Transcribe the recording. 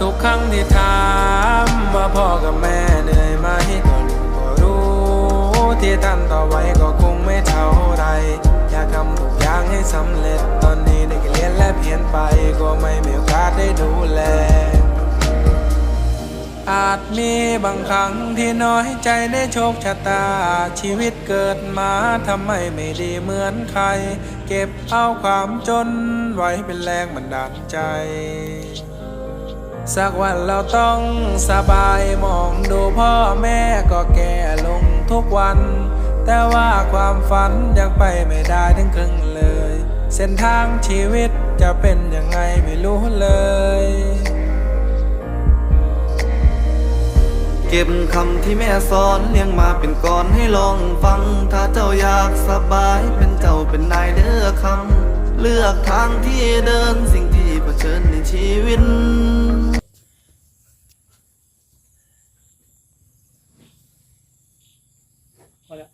ทุกครั้งที่ถามว่าพ่อกับแม่เหนื่อยไหมก็รู้ก็รู้ ที่ท่านต่อไว้ก็คงไม่เท่าไร อยากทำทุกอย่างให้สำเร็จตอนนี้ได้เรียนและเพียนไปก็ไม่มีโอกาสได้ดูแล อาจมีบางครั้งที่น้อยใจในโชคชะตา ชีวิตเกิดมาทำไมไม่ดีเหมือนใคร เก็บเอาความจนไว้เป็นแรงบันดาลใจ สักวันเราต้องสบายมองดูพ่อแม่ก็แก่ลงทุกวัน แต่ว่าความฝันยังไปไม่ได้ถึงครึ่งเลย เส้นทางชีวิตจะเป็นยังไงไม่รู้เลย เก็บคำที่แม่สอนเลี้ยงมาเป็นก่อนให้ลองฟัง ถ้าเจ้าอยากสบายเป็นเจ้าเป็นนายเด้อคำเลือกทางที่เดินสิ่งที่เผชิญในชีวิต 好了